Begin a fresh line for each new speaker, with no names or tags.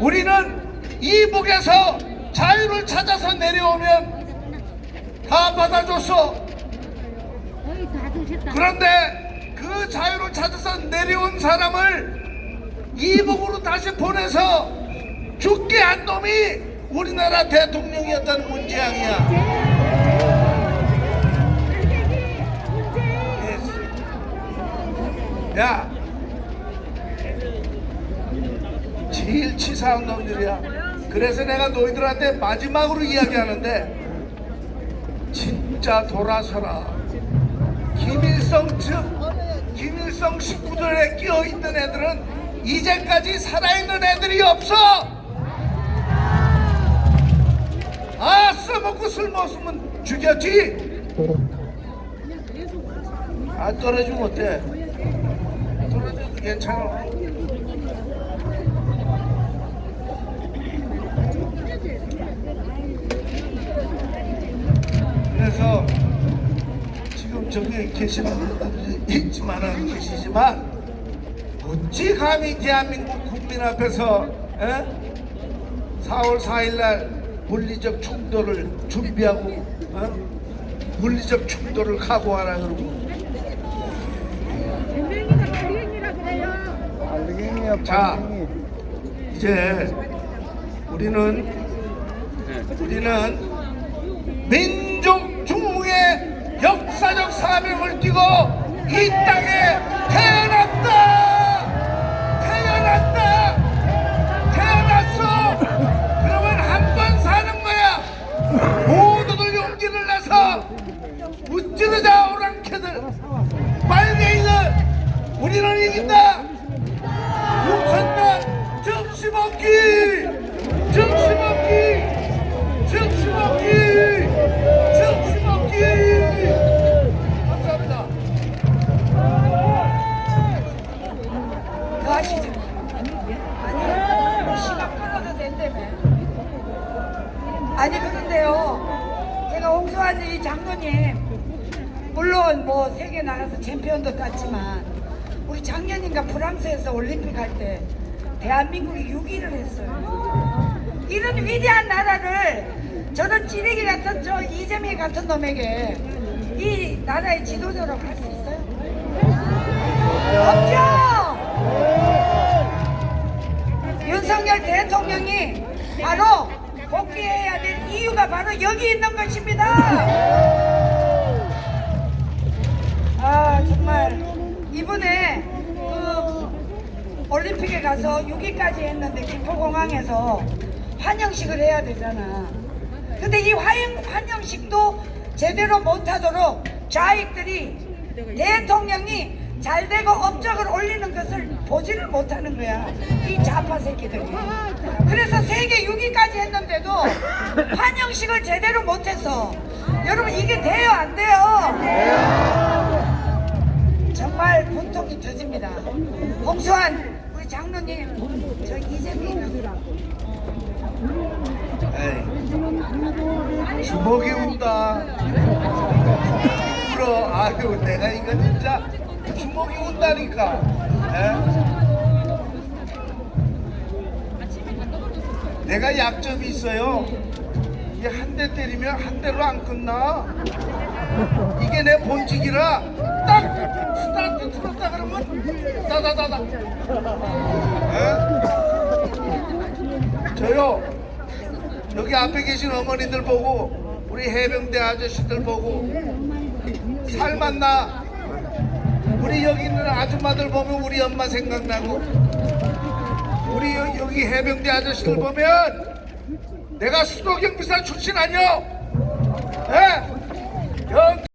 우리는 이북에서 자유를 찾아서 내려오면 다 받아줬어. 그런데 그 자유를 찾아서 내려온 사람을 이북으로 다시 보내서 죽게 한 놈이 우리나라 대통령이었던 문재양이야. 야, 제일 치사한 놈들이야. 그래서 내가 너희들한테 마지막으로 이야기하는데 진짜 돌아서라. 김일성 측, 김일성 식구들에 끼어 있는 애들은 이제까지 살아있는 애들이 없어. 아, 써먹고 술 먹으면 죽였지. 아, 떨어지면 어때? 떨어져도 괜찮아. 그래서 지금 저기 계시는 분들이 있지만은 계시지만 어찌 감히 대한민국 국민 앞에서 에? 4월 4일날 물리적 충돌을 준비하고 어? 물리적 충돌을 각오하라 그러고 자. 이제 우리는 우리는 민족 사명을 띠고 이 땅에 태어났다! 태어났다! 태어났어! 그러면 한 번 사는 거야. 모두들 용기를 내서 우찌르자 오랑캐들. 빨갱이들 우리는 이긴다
이 장로님, 물론 뭐 세계 나가서 챔피언도 땄지만, 우리 작년인가 프랑스에서 올림픽 할 때, 대한민국이 6위를 했어요. 이런 위대한 나라를 저런 찌르기 같은 저 이재명 같은 놈에게 이 나라의 지도자로 갈수 있어요? 없죠! 윤석열 대통령이 바로 복귀해야 될 이유가 바로 여기 있는 것입니다. 아 정말 이번에 그 올림픽에 가서 6위까지 했는데 김포공항에서 환영식을 해야 되잖아. 근데 이 환영, 환영식도 제대로 못하도록 좌익들이 대통령이 잘 되고 업적을 올리는 것을 보지를 못하는 거야. 이 좌파 새끼들이. 그래서 세계 6위까지 했는데도 환영식을 제대로 못해서 여러분 이게 돼요 안 돼요? 정말 분통이 터집니다. 홍수환 우리 장로님 저
에이, 주먹이 운다 울어 아유 내가 이거 진짜 주먹이 운다니까 에? 내가 약점이 있어요 이게 한 대 때리면 한 대로 안 끝나. 이게 내 본직이라 딱 스타트 틀었다 그러면 따다다다 에? 저요 여기 앞에 계신 어머니들 보고 우리 해병대 아저씨들 보고 살맛나. 우리 여기 있는 아줌마들 보면 우리 엄마 생각나고. 우리 여- 여기 해병대 아저씨들 보면 내가 수도경비사 출신 예? 여-